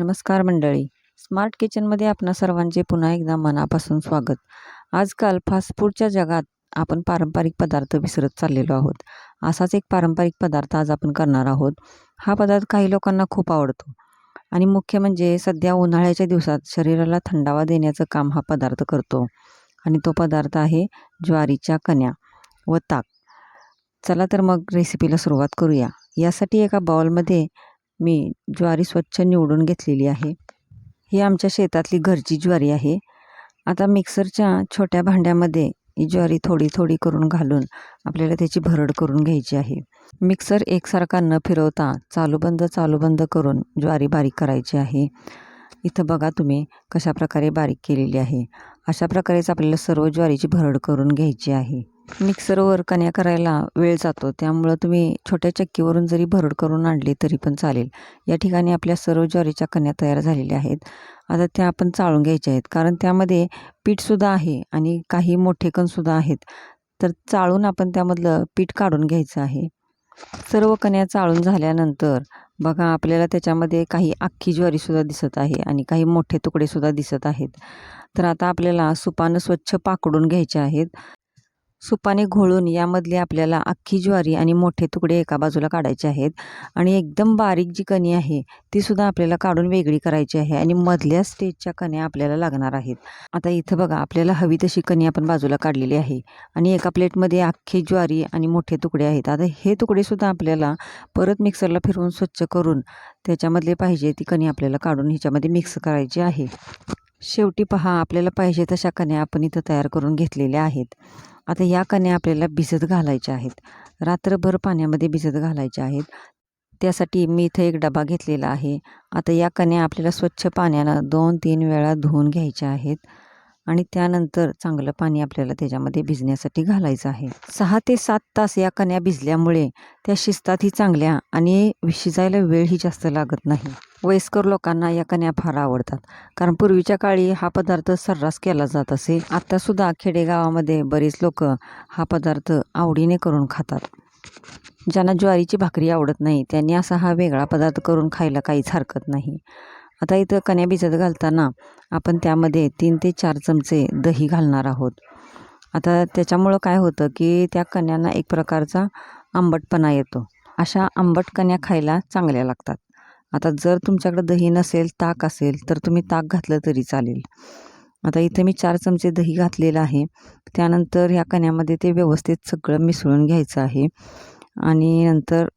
नमस्कार मंडळी. स्मार्ट किचनमध्ये आपणा सर्वांचे पुन्हा एकदा मनापासून स्वागत. आजकाल फास्ट फूडच्या जगात आपण पारंपरिक पदार्थ विसरत चाललेलो आहोत. असाच एक पारंपरिक पदार्थ आज आपण करणार आहोत. हा पदार्थ काही लोकांना खूप आवडतो. आणि मुख्य म्हणजे सध्या उन्हाळ्याच्या दिवसात शरीराला थंडावा देण्याचं काम हा पदार्थ करतो. आणि तो पदार्थ आहे ज्वारीच्या कण्या व ताक. चला तर मग रेसिपीला सुरुवात करूया. यासाठी एका बाउलमध्ये मी ज्वारी स्वच्छ निवडून घेतलेली आहे. ही आमच्या शेतातली घरची ज्वारी आहे. आता मिक्सरच्या छोट्या भांड्यामध्ये ही ज्वारी थोडी थोडी करून घालून आपल्याला त्याची भरड करून घ्यायची आहे. मिक्सर एकसारखा न फिरवता चालू बंद चालू बंद करून ज्वारी बारीक करायची आहे. इथं बघा तुम्ही कशा प्रकारे बारीक केलेली आहे. अशा प्रकारेच आपल्याला सर्व ज्वारीची भरड करून घ्यायची आहे. मिक्सरवर कण्या करायला वेळ जातो. त्यामुळं तुम्ही छोट्या चक्कीवरून जरी भरड करून आणली तरी पण चालेल. या ठिकाणी आपल्या सर्व ज्वारीच्या कण्या तयार झालेल्या आहेत. आता त्या आपण चाळून घ्यायच्या आहेत. कारण त्यामध्ये पीठसुद्धा आहे आणि काही मोठे कणसुद्धा आहेत. तर चाळून आपण त्यामधलं पीठ काढून घ्यायचं आहे. सर्व कण्या चाळून झाल्यानंतर बघा आपल्याला त्याच्यामध्ये काही अख्खी ज्वारीसुद्धा दिसत आहे आणि काही मोठे तुकडेसुद्धा दिसत आहेत. तर आता आपल्याला सुपानं स्वच्छ पाकडून घ्यायचे आहेत. सुपाने घोळून यामधले आपल्याला अख्खी ज्वारी आणि मोठे तुकडे एका बाजूला काढायचे आहेत. आणि एकदम बारीक जी कणी आहे ती सुद्धा आपल्याला काढून वेगळी करायची आहे आणि मधल्या स्टेजच्या कण्या आपल्याला लागणार आहेत. आता इथं बघा आपल्याला हवी तशी कणी आपण बाजूला काढलेली आहे. आणि एका प्लेटमध्ये अख्खी ज्वारी आणि मोठे तुकडे आहेत. आता हे तुकडेसुद्धा आपल्याला परत मिक्सरला फिरवून स्वच्छ करून त्याच्यामधले पाहिजे ती कणी आपल्याला काढून ह्याच्यामध्ये मिक्स करायची आहे. शेवटी पहा आपल्याला पाहिजे तशा कण्या आपण इथं तयार करून घेतलेल्या आहेत. आता या कण्या आपल्याला भिजत घालायच्या आहेत. रात्रभर पाण्यामध्ये भिजत घालायच्या आहेत. त्यासाठी मी इथं एक डबा घेतलेला आहे. आता या कण्या आपल्याला स्वच्छ पाण्यानं दोन तीन वेळा धुवून घ्यायच्या आहेत आणि त्यानंतर चांगलं पाणी आपल्याला त्याच्यामध्ये भिजण्यासाठी घालायचं आहे. सहा ते सात तास या कण्या भिजल्यामुळे त्या शिस्तातही चांगल्या आणि शिजायला वेळही जास्त लागत नाही. वयस्कर लोकांना या कण्या फार आवडतात. कारण पूर्वीच्या काळी हा पदार्थ सर्रास केला जात असे. आत्तासुद्धा खेडेगावामध्ये बरेच लोक हा पदार्थ आवडीने करून खातात. ज्यांना ज्वारीची भाकरी आवडत नाही त्यांनी असा हा वेगळा पदार्थ करून खायला काहीच हरकत नाही. आता इथं कण्या भिजत घालताना आपण त्यामध्ये तीन ते चार चमचे दही घालणार आहोत. आता त्याच्यामुळं काय होतं की त्या कण्यांना एक प्रकारचा आंबटपणा येतो. अशा आंबट कण्या खायला चांगल्या लागतात. आता जर तुमच्याकडं दही नसेल ताक असेल तर तुम्ही ताक घातलं तरी चालेल. आता इथं मी चार चमचे दही घातलेलं आहे. त्यानंतर ह्या कण्यामध्ये ते व्यवस्थित सगळं मिसळून घ्यायचं आहे. आणि नंतर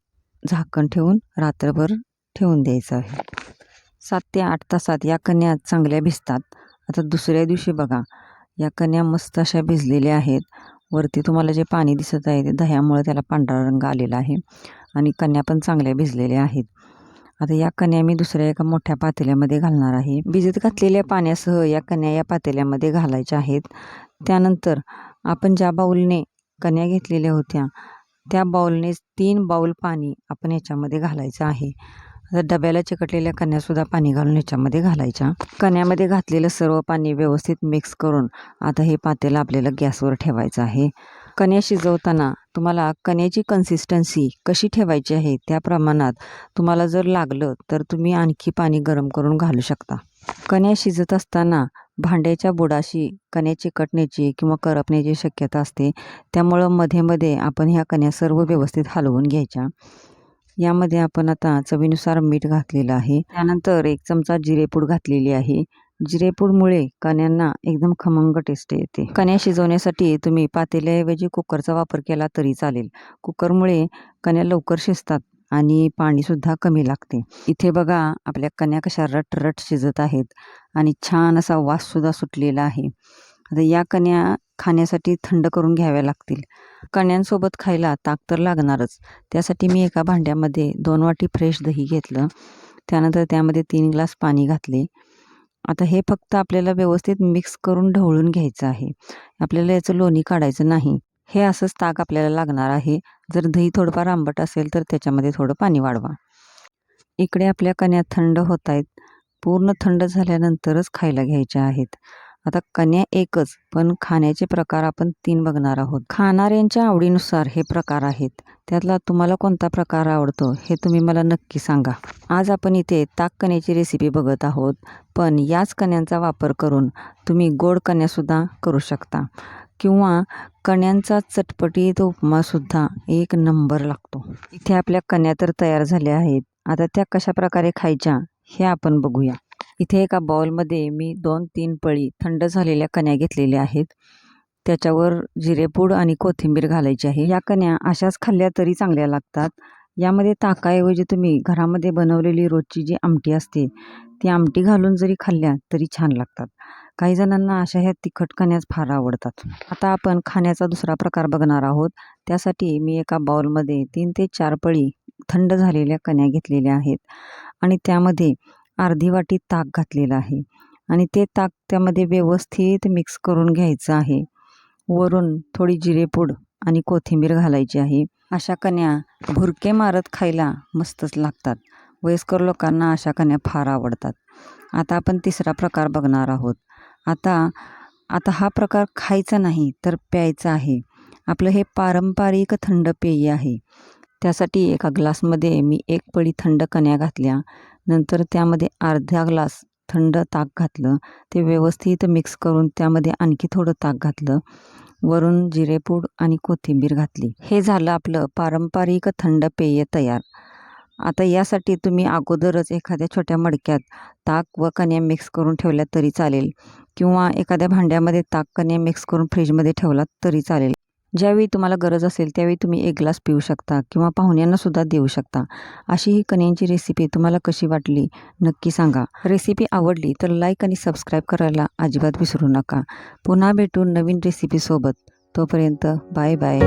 झाकण ठेवून रात्रभर ठेवून द्यायचं आहे. सात ते आठ तासात या कन्या चांगल्या भिजतात. आता दुसऱ्या दिवशी बघा या कन्या मस्त अशा भिजलेल्या आहेत. वरती तुम्हाला जे पाणी दिसत आहे ते दह्यामुळे त्याला पांढरा रंग आलेला आहे. आणि कन्या पण चांगल्या भिजलेल्या आहेत. आता या कन्या मी दुसऱ्या एका मोठ्या पातेल्यामध्ये घालणार आहे. भिजत घातलेल्या पाण्यासह या कन्या या पातेल्यामध्ये घालायच्या आहेत. त्यानंतर आपण ज्या बाऊलने कन्या घेतलेल्या होत्या त्या बाऊलने तीन बाऊल पाणी आपण याच्यामध्ये घालायचं आहे. आता डब्याला चिकटलेल्या कण्यासुद्धा पाणी घालून याच्यामध्ये घालायच्या. कण्यामध्ये घातलेलं सर्व पाणी व्यवस्थित मिक्स करून आता हे पातेलं आपल्याला गॅसवर ठेवायचं आहे. कण्या शिजवताना तुम्हाला कण्याची कन्सिस्टन्सी कशी ठेवायची आहे त्या प्रमाणात तुम्हाला जर लागलं तर तुम्ही आणखी पाणी गरम करून घालू शकता. कण्या शिजत असताना भांड्याच्या बुडाशी कण्या चिकटण्याची किंवा करपण्याची शक्यता असते. त्यामुळं मध्ये मध्ये आपण ह्या कण्या सर्व व्यवस्थित हलवून घ्यायच्या. यामध्ये आपण आता चवीनुसार मीठ घातलेलं आहे. त्यानंतर एक चमचा जिरेपूड घातलेली आहे. जिरेपूडमुळे कण्यांना एकदम खमंग टेस्ट येते. कण्या शिजवण्यासाठी तुम्ही पातेल्याऐवजी कुकरचा वापर केला तरी चालेल. कुकरमुळे कण्या लवकर शिजतात आणि पाणीसुद्धा कमी लागते. इथे बघा आपल्या कण्या कशा रटरट शिजत आहेत आणि छान असा वाससुद्धा सुटलेला आहे. आता या कण्या खाण्यासाठी थंड करून घ्याव्या लागतील. कण्यांसोबत खायला ताक तर लागणारच. त्यासाठी मी एका भांड्यामध्ये दोन वाटी फ्रेश दही घेतलं. त्यानंतर त्यामध्ये तीन ग्लास पाणी घातले. आता हे फक्त आपल्याला व्यवस्थित मिक्स करून ढवळून घ्यायचं आहे. आपल्याला याचं लोणी काढायचं नाही. हे असंच ताक आपल्याला लागणार आहे. जर दही थोडंफार आंबट असेल तर त्याच्यामध्ये थोडं पाणी वाढवा. इकडे आपल्या कण्या थंड होत आहेत. पूर्ण थंड झाल्यानंतरच खायला घ्यायच्या आहेत. आता कन्या एकच पण खाण्याचे प्रकार आपण तीन बघणार आहोत. खाणाऱ्यांच्या आवडीनुसार हे प्रकार आहेत. त्यातला तुम्हाला कोणता प्रकार आवडतो हे तुम्ही मला नक्की सांगा. आज आपण इथे ताक कण्याची रेसिपी बघत आहोत. पण याच कण्यांचा वापर करून तुम्ही गोड कण्यासुद्धा करू शकता. किंवा कण्यांचा चटपटीत उपमासुद्धा एक नंबर लागतो. इथे आपल्या कण्या तर तयार झाल्या आहेत. आता त्या कशा प्रकारे खायच्या हे आपण बघूया. इथे एका बाउलमध्ये मी दोन तीन पळी थंड झालेल्या कण्या घेतलेल्या आहेत. त्याच्यावर जिरेपूड आणि कोथिंबीर घालायची आहे. या कण्या अशाच खाल्ल्या तरी चांगल्या लागतात. यामध्ये ताकाऐवजी तुम्ही घरामध्ये बनवलेली रोजची जी आमटी असते ती आमटी घालून जरी खाल्ल्या तरी छान लागतात. काही जणांना अशा ह्या तिखट खाण्यास फार आवडतात. आता आपण खाण्याचा दुसरा प्रकार बघणार आहोत. त्यासाठी मी एका बाउलमध्ये तीन ते चार पळी थंड झालेल्या कण्या घेतलेल्या आहेत आणि त्यामध्ये अर्धी वाटी ताक घातलेलं आहे आणि ते ताक त्यामध्ये व्यवस्थित मिक्स करून घ्यायचं आहे. वरून थोडी जिरेपूड आणि कोथिंबीर घालायची आहे. अशा कण्या भुरके मारत खायला मस्तच लागतात. वयस्कर लोकांना अशा कण्या फार आवडतात. आता आपण तिसरा प्रकार बघणार आहोत. आता आता हा प्रकार खायचा नाही तर प्यायचा आहे. आपलं हे पारंपरिक थंड पेय आहे. त्यासाठी एका ग्लासमध्ये मी एक पळी थंड कण्या घातल्या. नंतर त्यामध्ये अर्धा ग्लास थंड ताक घातलं. ते व्यवस्थित मिक्स करून त्यामध्ये आणखी थोडं ताक घातलं. वरून जिरेपूड आणि कोथिंबीर घातली. हे झालं आपलं पारंपरिक थंड पेय तयार. आता यासाठी तुम्ही अगोदरच एखाद्या छोट्या मडक्यात ताक व कन्या मिक्स करून ठेवल्या तरी चालेल किंवा एखाद्या भांड्यामध्ये ताक कन्या मिक्स करून फ्रीजमध्ये ठेवलात तरी चालेल. ज्यावेळी तुम्हाला गरज असेल त्यावेळी तुम्ही एक ग्लास पिऊ शकता किंवा पाहुण्यांनासुद्धा देऊ शकता. अशी ही कण्यांची रेसिपी तुम्हाला कशी वाटली नक्की सांगा. रेसिपी आवडली तर लाईक आणि सबस्क्राईब करायला अजिबात विसरू नका. पुन्हा भेटू नवीन रेसिपीसोबत तोपर्यंत बाय बाय